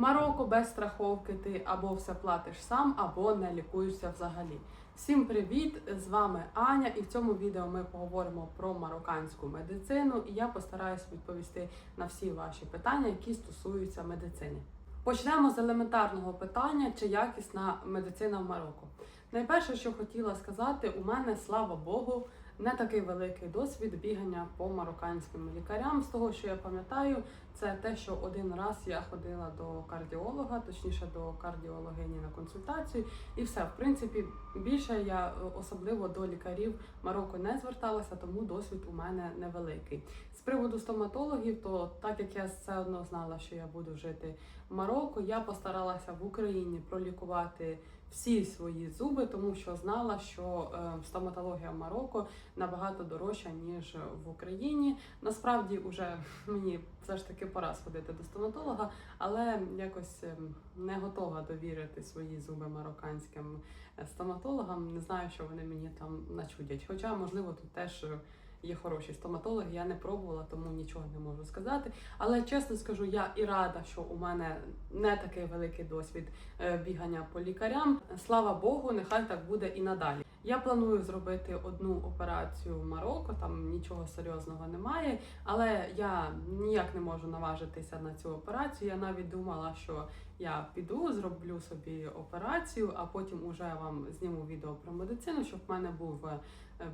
Марокко без страховки ти або все платиш сам, або не лікуєшся взагалі. Всім привіт! З вами Аня, і в цьому відео ми поговоримо про марокканську медицину, і я постараюсь відповісти на всі ваші питання, які стосуються медицини. Почнемо з елементарного питання, чи якісна медицина в Марокко. Найперше, що хотіла сказати, у мене, слава Богу, не такий великий досвід бігання по марокканським лікарям. З того, що я пам'ятаю, це те, що один раз я ходила до кардіолога, точніше до кардіологині на консультацію, і все. В принципі, більше я е, особливо до лікарів Марокко не зверталася, тому досвід у мене невеликий. З приводу стоматологів, то так як я все одно знала, що я буду жити в Марокко, я постаралася в Україні пролікувати всі свої зуби, тому що знала, що е, стоматологія в Марокко набагато дорожча ніж в Україні. Насправді, вже мені все ж таки пора сходити до стоматолога, але якось ем, не готова довірити свої зуби марокканським е, стоматологам. Не знаю, що вони мені там начудять. Хоча, можливо, тут теж. е, Є хороші стоматологи, я не пробувала, тому нічого не можу сказати. Але чесно скажу, я і рада, що у мене не такий великий досвід е, бігання по лікарям. Слава Богу, нехай так буде і надалі. Я планую зробити одну операцію в Марокко, там нічого серйозного немає, але я ніяк не можу наважитися на цю операцію. Я навіть думала, що я піду, зроблю собі операцію, а потім уже вам зніму відео про медицину, щоб в мене був е,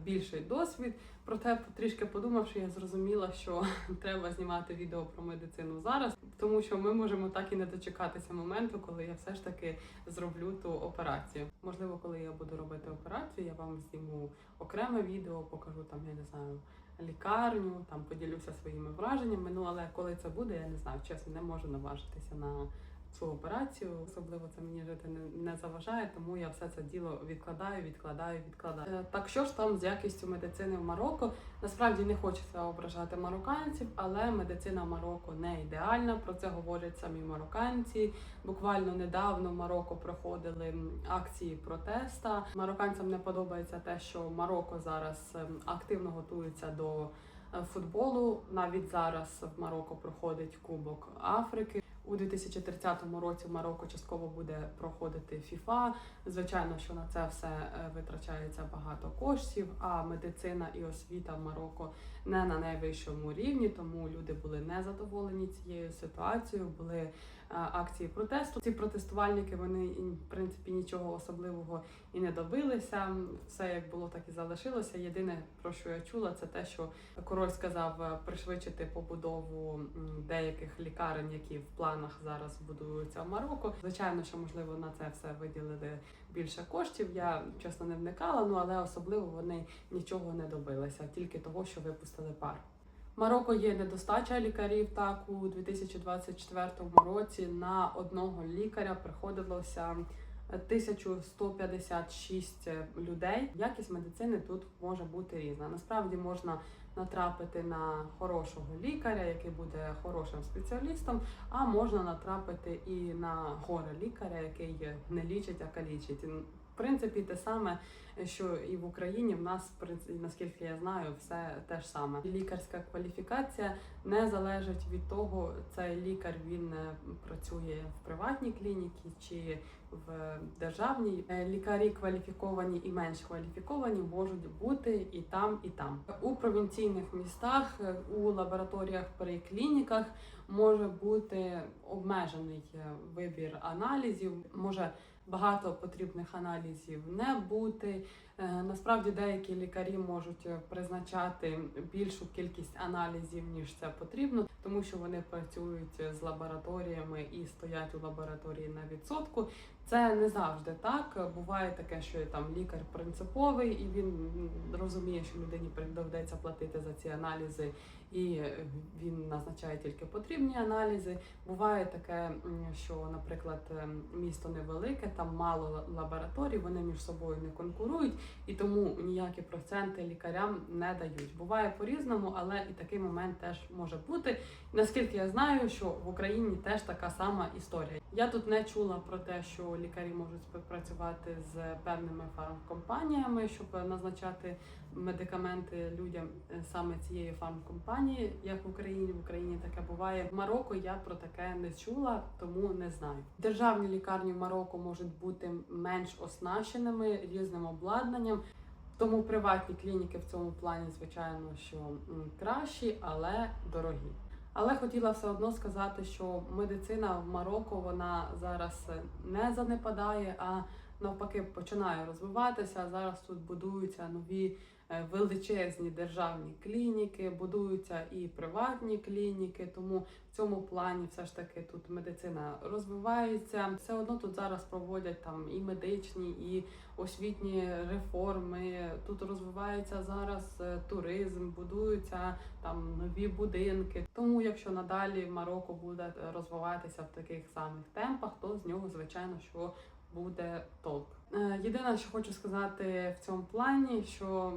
більший досвід. Проте, трішки подумавши, я зрозуміла, що треба знімати відео про медицину зараз, тому що ми можемо так і не дочекатися моменту, коли я все ж таки зроблю ту операцію. Можливо, коли я буду робити операцію, я вам зніму окреме відео, покажу там, я не знаю. Лікарню, там поділюся своїми враженнями. Ну але коли це буде, я не знаю. Чесно, не можу наважитися на цю операцію. Особливо це мені жити не, заважає, тому я все це діло відкладаю, відкладаю, відкладаю. Е, Так що ж там з якістю медицини в Марокко? Насправді не хочеться ображати марокканців, але медицина в Марокко не ідеальна. Про це говорять самі марокканці. Буквально недавно в Марокко проходили акції протеста. Марокканцям не подобається те, що Марокко зараз ем, активно готується до е, футболу. Навіть зараз в Марокко проходить Кубок Африки. У 2030 році в Марокко частково буде проходити ФІФА. Звичайно, що на це все е, витрачається багато коштів. А медицина і освіта в Марокко не на найвищому рівні, тому люди були незадоволені цією ситуацією. Були е, акції протесту. Ці протестувальники вони в принципі нічого особливого і не добилися. Все як було, так і залишилося. Єдине про що я чула, це те, що король сказав е, пришвидшити побудову деяких лікарень, які в планах зараз будуються в Марокко. Звичайно, що можливо на це все виділили більше коштів. Я чесно не вникала, ну але особливо вони нічого не добилися, тільки того, що випустили пар. Марокко є недостача лікарів. Так у 2024 році на одного лікаря приходилося 1156 людей. Якість медицини тут може бути різна. Насправді можна натрапити на хорошого лікаря, який буде хорошим спеціалістом, а можна натрапити і на горе лікаря, який не лічить, а калічить. Принципі, те саме, що і в Україні в нас, наскільки я знаю, все те ж саме. Лікарська кваліфікація не залежить від того, цей лікар він е, працює в приватній клініці чи в державній. Е, Лікарі кваліфіковані і менш кваліфіковані можуть бути і там, і там. У провінційних містах, е, у лабораторіях при клініках може бути обмежений вибір аналізів. Може багато потрібних аналізів не бути. Е, Насправді деякі лікарі можуть е, призначати більшу кількість аналізів, ніж це потрібно, тому що вони працюють з лабораторіями і стоять у лабораторії на відсотку. Це не завжди так. Буває таке, що там лікар принциповий, і він розуміє, що людині доведеться платити за ці аналізи, і е, він назначає тільки потрібні аналізи. Буває таке, що, наприклад, ем, місто невелике, там мало лабораторій, вони між собою не конкурують, і тому ніякі проценти лікарям не дають. Буває по-різному, але і такий момент теж може бути. Наскільки я знаю, що в Україні теж така сама історія. Я тут не чула про те, що лікарі можуть співпрацювати з певними фармкомпаніями, щоб назначати медикаменти людям е, саме цієї фармкомпанії, як в Україні. В Україні таке буває. В Марокко я про таке не чула, тому не знаю. Державні лікарні в Марокко можуть бути менш оснащеними різним обладнанням. Тому приватні клініки в цьому плані, звичайно, що кращі, але дорогі. Але хотіла все одно сказати, що медицина в Марокко вона зараз не занепадає, а навпаки починає розвиватися. Зараз тут будуються нові е, величезні державні клініки, будуються і приватні клініки. Тому в цьому плані все ж таки тут медицина розвивається. Все одно тут зараз проводять там і медичні, і освітні реформи. Тут розвивається зараз е, туризм, будуються там нові будинки. Тому, якщо надалі Марокко буде розвиватися в таких самих темпах, то з нього звичайно що буде толк. Е, Єдине, що хочу сказати в цьому плані, що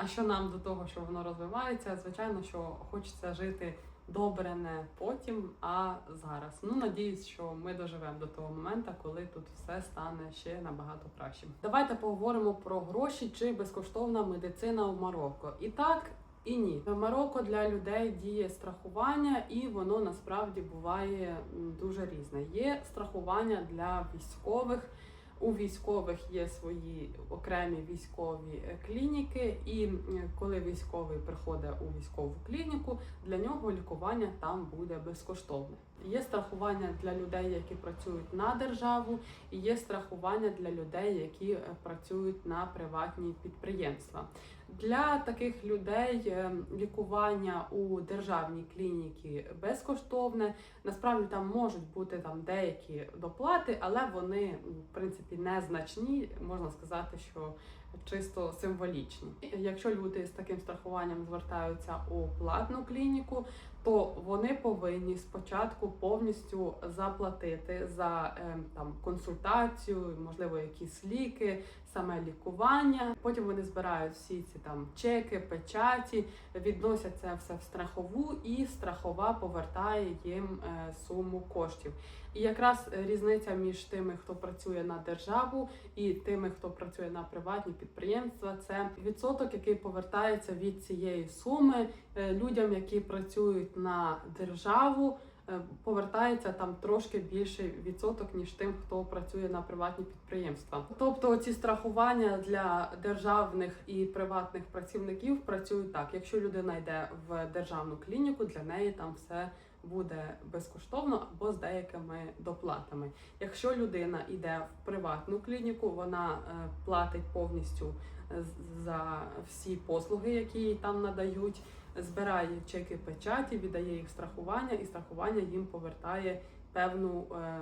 а що нам до того, що воно розвивається, звичайно, що хочеться жити добре не потім, а зараз. Ну надіюсь, що ми доживемо до того моменту, коли тут все стане ще набагато кращим. Давайте поговоримо про гроші чи безкоштовна медицина в Марокко. І так. І ні, в Марокко для людей діє страхування, і воно насправді буває дуже різне. Є страхування для військових. У військових є свої окремі військові е, клініки, і коли військовий приходить у військову клініку, для нього лікування там буде безкоштовне. Є страхування для людей, які працюють на державу, і є страхування для людей, які е, працюють на приватні підприємства. Для таких людей е, лікування у державній клініці безкоштовне. Насправді там можуть бути там деякі доплати, але вони в принципі незначні. Можна сказати, що чисто символічні. Якщо люди з таким страхуванням звертаються у платну клініку, то вони повинні спочатку повністю заплатити за е, там консультацію, можливо, якісь ліки, саме лікування. Потім вони збирають всі ці там чеки, печаті, відносять це все в страхову, і страхова повертає їм е, суму коштів. І якраз е, різниця між тими, хто працює на державу, і тими, хто працює на приватні підприємства, це відсоток, який повертається від цієї суми Е, людям, які працюють на державу. е, Повертається там трошки більший відсоток ніж тим, хто працює на приватні підприємства. Тобто ці страхування для державних і приватних працівників працюють так: якщо людина йде в державну клініку, для неї там все буде безкоштовно або з деякими доплатами. Якщо людина йде в приватну клініку, вона е, платить повністю е, за всі послуги, які їй там надають, збирає чеки печаті, віддає їх страхування, і страхування їм повертає певну е,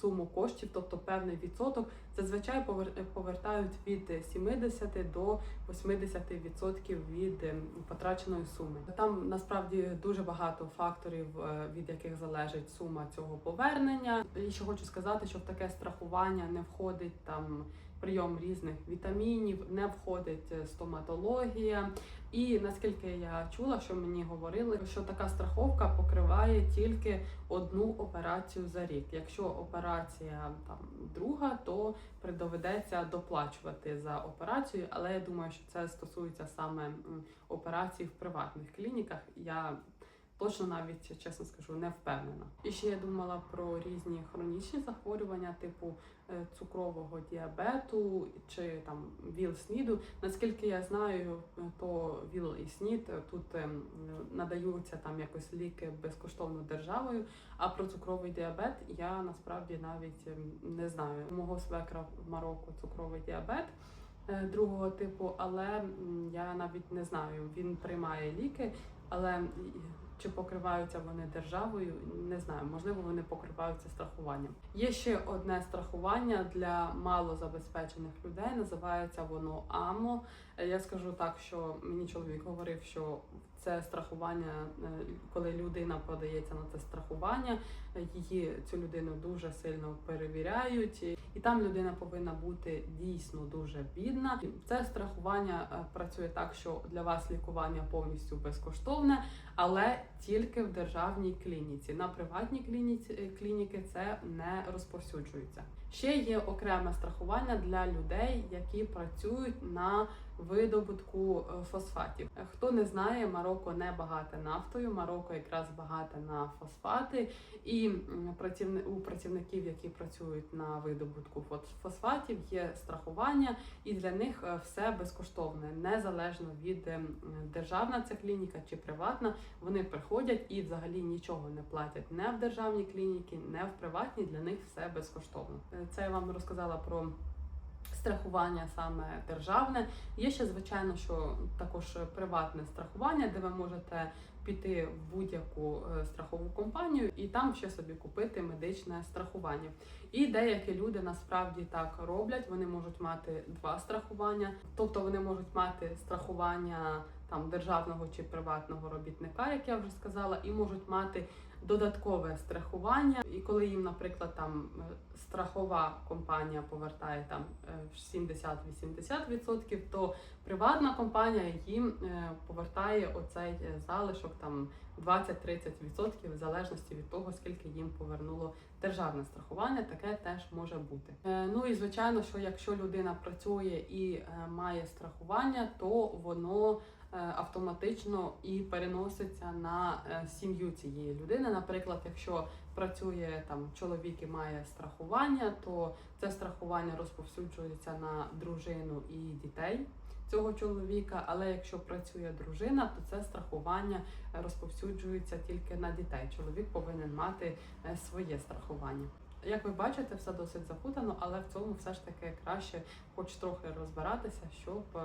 суму коштів, тобто певний відсоток. Зазвичай повертають від 70 до 80% від е, потраченої суми. Там насправді дуже багато факторів, е, від яких залежить сума цього повернення. І ще хочу сказати, що в таке страхування не входить там. Прийом різних вітамінів, не входить е, стоматологія. І наскільки я чула, що мені говорили, що така страховка покриває тільки одну операцію за рік. Якщо операція там друга, то доведеться доплачувати за операцію. Але я думаю, що це стосується саме операцій в приватних клініках. Я Точно навіть чесно скажу, не впевнена. І ще я думала про різні хронічні захворювання, типу цукрового діабету чи там ВІЛ-СНІДу. Наскільки я знаю, е, то ВІЛ і СНІД е, тут надаються там якось ліки безкоштовно державою. А про цукровий діабет я насправді навіть ем, не знаю. Мого свекра в Марокко цукровий діабет. е, Другого типу, але я навіть не знаю, він приймає ліки, але чи покриваються вони державою, не знаю. Можливо, вони покриваються страхуванням. Є ще одне страхування для малозабезпечених людей. Називається воно АМО. Я скажу так, що мені чоловік говорив, що це страхування, е, коли людина подається на це страхування, її цю людину дуже сильно перевіряють, і там людина повинна бути дійсно дуже бідна. Це страхування е, працює так, що для вас лікування повністю безкоштовне, але тільки в державній клініці. На приватній клініці е, клініки це не розповсюджується. Ще є окреме страхування для людей, які працюють на видобутку е, фосфатів. Хто не знає, Марокко не багате нафтою. Марокко якраз багате на фосфати, і працівни- у працівників, які працюють на видобутку фосфатів, є страхування, і для них е, все безкоштовне, незалежно від ем, державна ця клініка чи приватна. Вони приходять і взагалі нічого не платять не в державній клініці, не в приватній. Для них все безкоштовно. Е, Це я вам розказала про. Страхування саме державне. Є ще, звичайно, що також приватне страхування, де ви можете піти в будь-яку е, страхову компанію і там ще собі купити медичне страхування. І деякі люди насправді так роблять. Вони можуть мати два страхування, тобто вони можуть мати страхування там державного чи приватного робітника, як я вже сказала, і можуть мати додаткове страхування. І коли їм, наприклад, там е, страхова компанія повертає там е, 70-80%, то приватна компанія їм е, повертає оцей е, залишок там 20-30% в залежності від того, скільки їм повернуло державне страхування. Таке теж може бути. Е, Ну і звичайно, що якщо людина працює і е, має страхування, то воно е, автоматично і переноситься на е, сім'ю цієї людини. Наприклад, якщо працює там чоловік і має страхування, то це страхування розповсюджується на дружину і дітей. Цього чоловіка, але якщо працює дружина, то це страхування е, розповсюджується тільки на дітей. Чоловік повинен мати е, своє страхування. Як ви бачите, все досить запутано, але в цьому все ж таки краще, хоч трохи розбиратися, щоб е,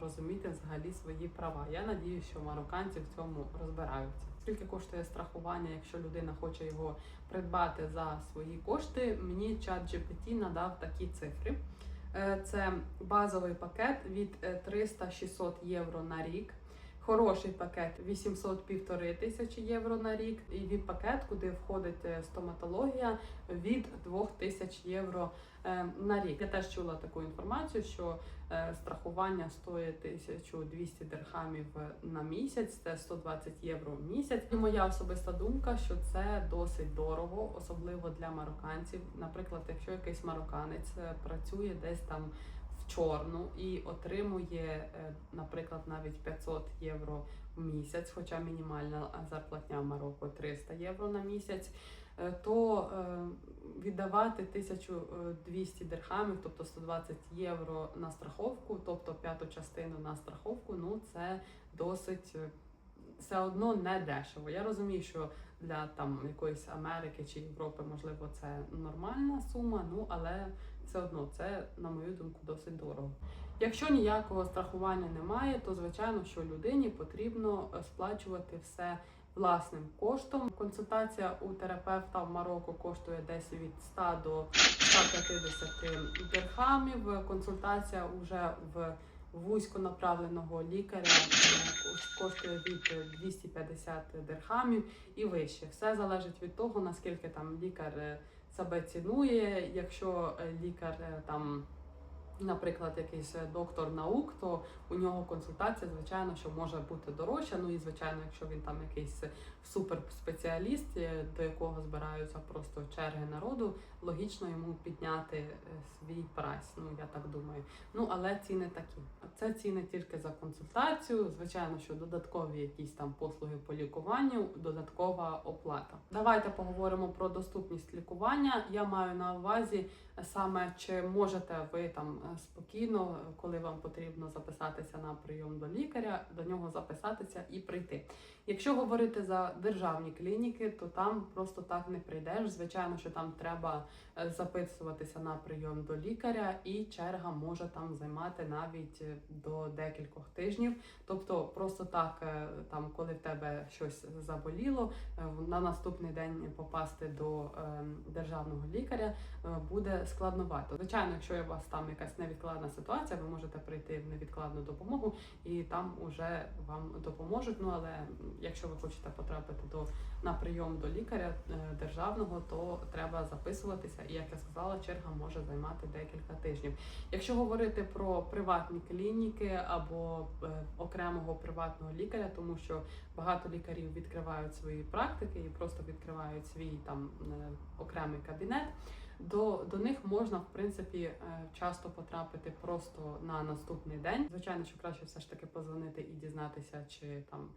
розуміти взагалі свої права. Я надію, що марокканці в цьому розбираються. Скільки коштує страхування, якщо людина хоче його придбати за свої кошти? Мені чат GPT надав такі цифри. Е, Це базовий пакет від е, 300-600 євро на рік. Хороший пакет 800 півтори тисячі євро на рік. І від пакет, куди входить е, стоматологія, від 2000 євро е, на рік. Я теж чула таку інформацію, що е, страхування стоїть 1200 дирхамів на місяць, це 120 євро в місяць. І моя особиста думка, що це досить дорого, особливо для марокканців. Наприклад, якщо якийсь марокканець працює десь там чорну і отримує, е, наприклад, навіть 500 євро в місяць, хоча мінімальна зарплатня в Марокко 300 євро на місяць, е, то е, віддавати 1200 дирхамів, тобто 120 євро на страховку, тобто п'яту частину на страховку, ну це досить все одно не дешево. Я розумію, що для там якоїсь Америки чи Європи, можливо, це нормальна сума, ну але все одно це, на мою думку, досить дорого. Якщо ніякого страхування немає, то звичайно, що людині потрібно е, сплачувати все власним коштом. Консультація у терапевта в Марокко коштує десь від 100 до 150 дирхамів. Консультація вже в вузьконаправленого лікаря е, коштує від 250 дирхамів і вище. Все залежить від того, наскільки там лікар е, себе цінує. Якщо е, лікар е, там, наприклад, якийсь е, доктор наук, то у нього консультація, звичайно, що може бути дорожча. Ну і звичайно, якщо він там якийсь суперспеціаліст, е, до якого збираються просто черги народу, логічно йому підняти е, свій прайс. Ну я так думаю. Ну але ціни такі. Це ціни тільки за консультацію. Звичайно, що додаткові якісь там послуги по лікуванню, додаткова оплата. Давайте поговоримо про доступність лікування. Я маю на увазі саме чи можете ви там е, спокійно, коли вам потрібно записатися на прийом до лікаря, до нього записатися і прийти. Якщо говорити за державні клініки, то там просто так не прийдеш. Звичайно, що там треба е, записуватися на прийом до лікаря, і черга може там займати навіть е, до декількох тижнів. Тобто, просто так, е, там, коли в тебе щось заболіло, на наступний день попасти до державного лікаря буде складновато. Звичайно, якщо у вас там якась невідкладна ситуація, ви можете прийти в невідкладну допомогу і там уже вам допоможуть. Ну але якщо ви хочете потрапити до на прийом до лікаря е, державного, то треба записуватися. І як я сказала, черга може займати декілька тижнів. Якщо говорити про приватні клініки або е, окремого приватного лікаря, тому що багато лікарів відкривають свої практики і просто відкривають свій там е, окремий кабінет. До, до них можна в принципі часто потрапити просто на наступний день. Звичайно, що краще все ж таки позвонити і дізнатися, чи там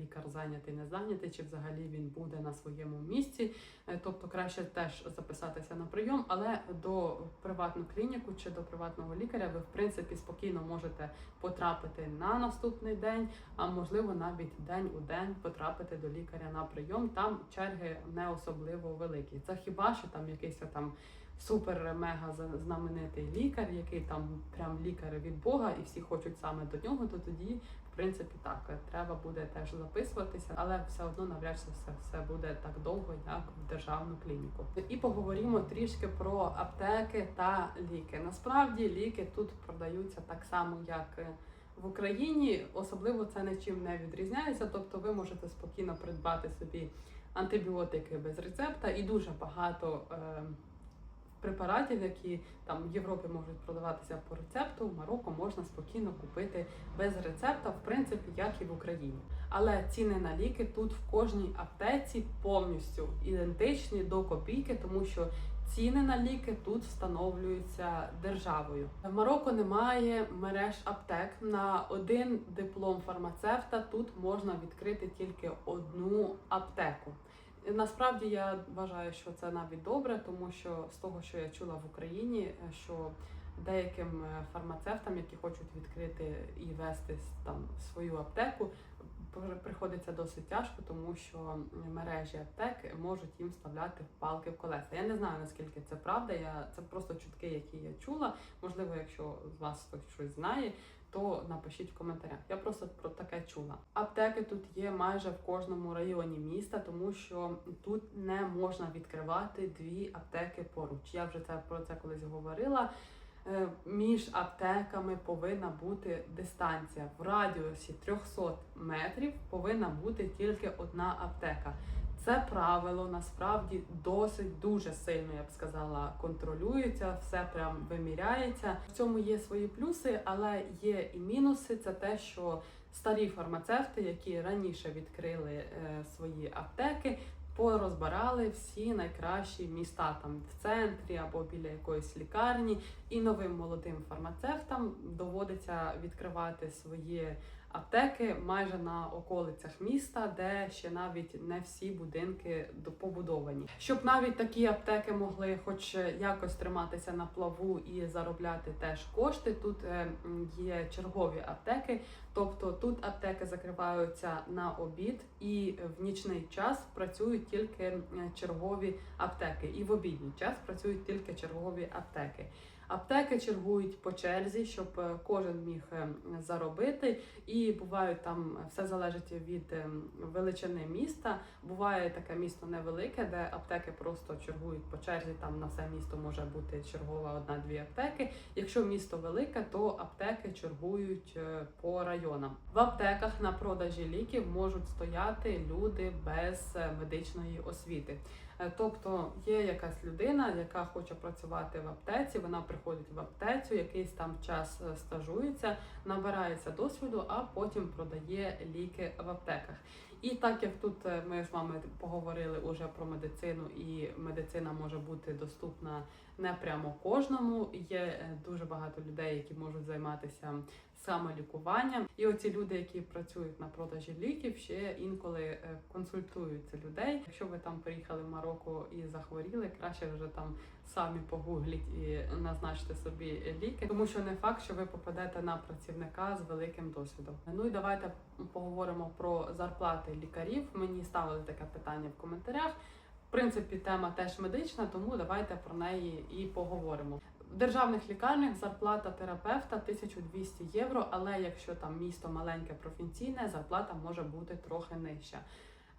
лікар зайнятий, не зайнятий, чи взагалі він буде на своєму місці. Е, Тобто краще теж записатися на прийом, але до приватну клініку чи до приватного лікаря ви в принципі спокійно можете потрапити на наступний день, а можливо навіть день у день потрапити до лікаря на прийом. Там черги не особливо великі. Це хіба що там якийсь там супер мега за- знаменитий лікар, який там прям лікар від Бога, і всі хочуть саме до нього, то тоді. Принципі, так треба буде теж записуватися, але все одно навряд чи все, все буде так довго, як в державну клініку. І поговоримо трішки про аптеки та ліки. Насправді ліки тут продаються так само, як в Україні. Особливо це нічим не відрізняється. Тобто, ви можете спокійно придбати собі антибіотики без рецепта і дуже багато. Е, Препаратів, які там в Європі можуть продаватися по рецепту, в Марокко можна спокійно купити без рецепта, в принципі, як і в Україні. Але ціни на ліки тут в кожній аптеці повністю ідентичні до копійки, тому що ціни на ліки тут встановлюються державою. В Марокко немає мереж аптек. На один диплом фармацевта тут можна відкрити тільки одну аптеку. Насправді я вважаю, що це навіть добре, тому що з того, що я чула в Україні, е, що деяким е, фармацевтам, які хочуть відкрити і вести там свою аптеку, при- приходиться досить тяжко, тому що мережі аптек можуть їм вставляти палки в колеса. Я не знаю наскільки це правда. Я це просто чутки, які я чула. Можливо, якщо з вас хтось щось знає, то напишіть в коментарях. Я просто про таке чула. Аптеки тут є майже в кожному районі міста, тому що тут не можна відкривати дві аптеки поруч. Я вже це про це колись говорила. Е, Між аптеками повинна бути дистанція. В радіусі 300 метрів повинна бути тільки одна аптека. Це правило насправді досить дуже сильно, я б сказала, контролюється, все прям виміряється. В цьому є свої плюси, але є і мінуси. Це те, що старі фармацевти, які раніше відкрили е, свої аптеки, порозбирали всі найкращі міста там в центрі або біля якоїсь лікарні, і новим молодим фармацевтам доводиться відкривати свої аптеки майже на околицях міста, де ще навіть не всі будинки до- побудовані. Щоб навіть такі аптеки могли, хоч якось триматися на плаву і заробляти теж кошти. Тут е, є чергові аптеки, тобто тут аптеки закриваються на обід, і в нічний час працюють тільки чергові аптеки, і в обідній час працюють тільки чергові аптеки. Аптеки чергують по черзі, щоб е, кожен міг е, заробити. І бувають там все залежить від е, величини міста. Буває таке місто невелике, де аптеки просто чергують по черзі. Там на все місто може бути чергова одна-дві аптеки. Якщо місто велике, то аптеки чергують по районам. В аптеках на продажі ліків можуть стояти люди без медичної освіти. Е, Тобто є якась людина, яка хоче працювати в аптеці, вона приходить в аптецю, якийсь там час е, стажується, набирається досвіду, а потім продає ліки в аптеках. І так як тут е, ми з вами поговорили уже про медицину, і медицина може бути доступна не прямо кожному. Є дуже багато людей, які можуть займатися самолікуванням. І оці люди, які працюють на продажі ліків, ще інколи е, консультують цих людей. Якщо ви там приїхали в Марокко і захворіли, краще вже там самі погугліть і назначте собі ліки, тому що не факт, що ви попадете на працівника з великим досвідом. Ну і давайте поговоримо про зарплати лікарів. Мені ставили таке питання в коментарях. В принципі, тема теж медична, тому давайте про неї і поговоримо. В державних лікарнях зарплата терапевта 1200 євро, але якщо там місто маленьке професійне, зарплата може бути трохи нижча.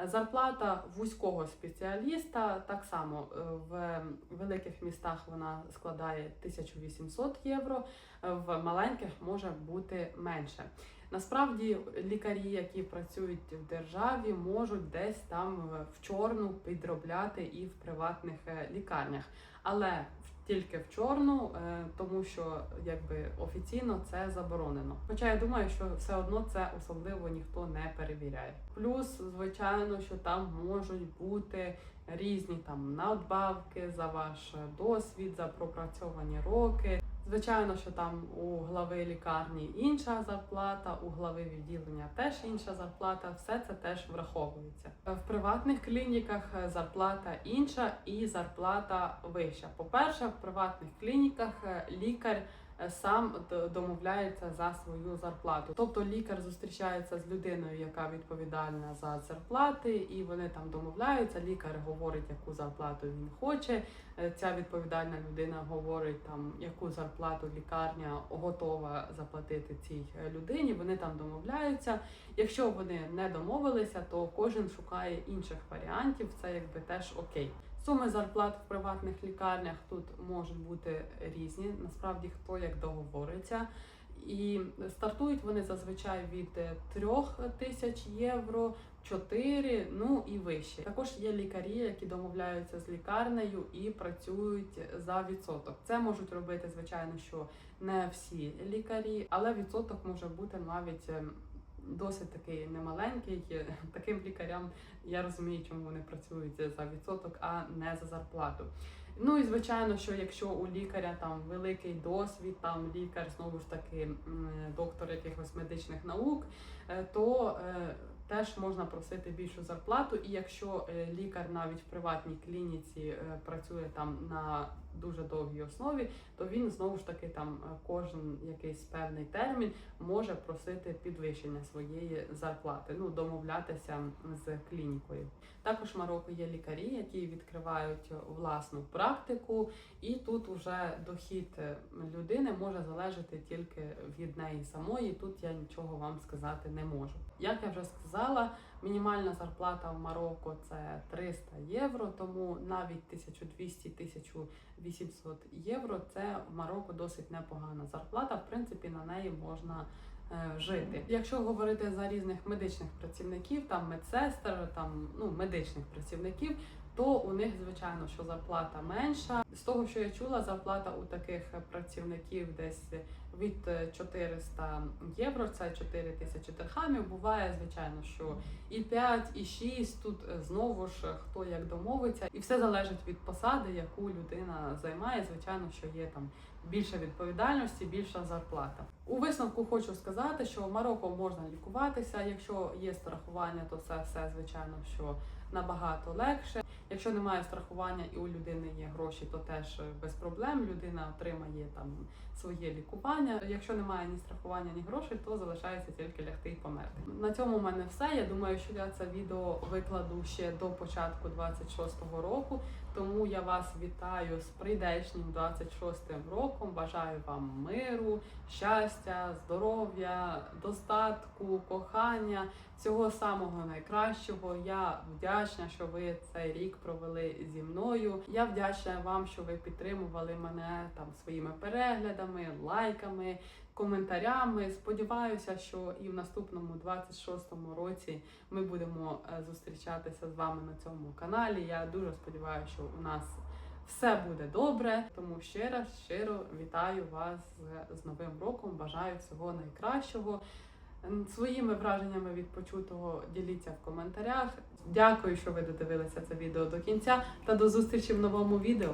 Зарплата вузького спеціаліста так само е, в великих містах вона складає 1800 євро, в маленьких може бути менше. Насправді лікарі, які працюють в державі, можуть десь там в чорну підробляти і в приватних е, лікарнях, але в- тільки в чорну, е, тому що якби офіційно це заборонено. Хоча я думаю, що все одно це особливо ніхто не перевіряє. Плюс, звичайно, що там можуть бути різні там надбавки за ваш досвід, за пропрацьовані роки. Звичайно, що там у глави лікарні інша зарплата, у глави відділення теж інша зарплата. Все це теж враховується. В приватних клініках зарплата інша і зарплата вища. По-перше, в приватних клініках е, лікар сам домовляється за свою зарплату. Тобто лікар зустрічається з людиною, яка відповідальна за зарплати, і вони там домовляються. Лікар говорить, яку зарплату він хоче. Е, Ця відповідальна людина говорить там, яку зарплату лікарня готова заплатити цій е, людині. Вони там домовляються. Якщо вони не домовилися, то кожен шукає інших варіантів. Це якби теж окей. Суми зарплат в приватних лікарнях тут можуть бути різні. Насправді хто як договориться. І стартують вони зазвичай від 3 тисяч євро, 4, ну і вище. Також є лікарі, які домовляються з лікарнею і працюють за відсоток. Це можуть робити, звичайно, що не всі лікарі, але відсоток може бути навіть. Досить такий немаленький. Таким лікарям я розумію, чому вони працюють за відсоток, а не за зарплату. Ну і звичайно, що якщо у лікаря там великий досвід, там лікар знову ж таки доктор якихось медичних наук, е, то е, теж можна просити більшу зарплату. І якщо е, лікар навіть в приватній клініці працює там на дуже довгій основі, то він знову ж таки там е, кожен якийсь певний термін може просити підвищення своєї зарплати, ну домовлятися з клінікою. Також в Марокко є лікарі, які відкривають власну практику, і тут вже дохід е, людини може залежати тільки від неї самої. Тут я нічого вам сказати не можу. Як я вже сказала, мінімальна зарплата в Марокко це 300 євро, тому навіть 1200-1800 євро це в Марокко досить непогана зарплата. В принципі, на неї можна е, жити. Якщо говорити за різних медичних працівників, там медсестер, там ну медичних працівників. То у них звичайно що зарплата менша. З того, що я чула, зарплата у таких працівників десь від е, 400 євро, це 4 тисячі дирхамів. Буває, звичайно, що і 5, і 6, тут е, знову ж хто як домовиться, і все залежить від посади, яку людина займає. Звичайно, що є там більша відповідальності, більша зарплата. У висновку хочу сказати, що в Марокко можна лікуватися. Якщо є страхування, то це все звичайно що набагато легше. Якщо немає страхування і у людини є гроші, то теж е, без проблем людина отримає там своє лікування. Якщо немає ні страхування, ні грошей, то залишається тільки лягти і померти. На цьому в мене все. Я думаю, що я це відео викладу ще до початку 26-го року. Тому я вас вітаю з прийдешнім 26-м роком. Бажаю вам миру, щастя, здоров'я, достатку, кохання, всього самого найкращого. Я вдячна, що ви цей рік провели зі мною. Я вдячна вам, що ви підтримували мене там своїми переглядами, лайками, коментарями. Сподіваюся, що і в наступному 26-му році ми будемо е, зустрічатися з вами на цьому каналі. Я дуже сподіваюся, що у нас все буде добре. Тому ще раз щиро вітаю вас з, Новим роком. Бажаю всього найкращого. Своїми враженнями від почутого діліться в коментарях. Дякую, що ви додивилися це відео до кінця, та до зустрічі в новому відео.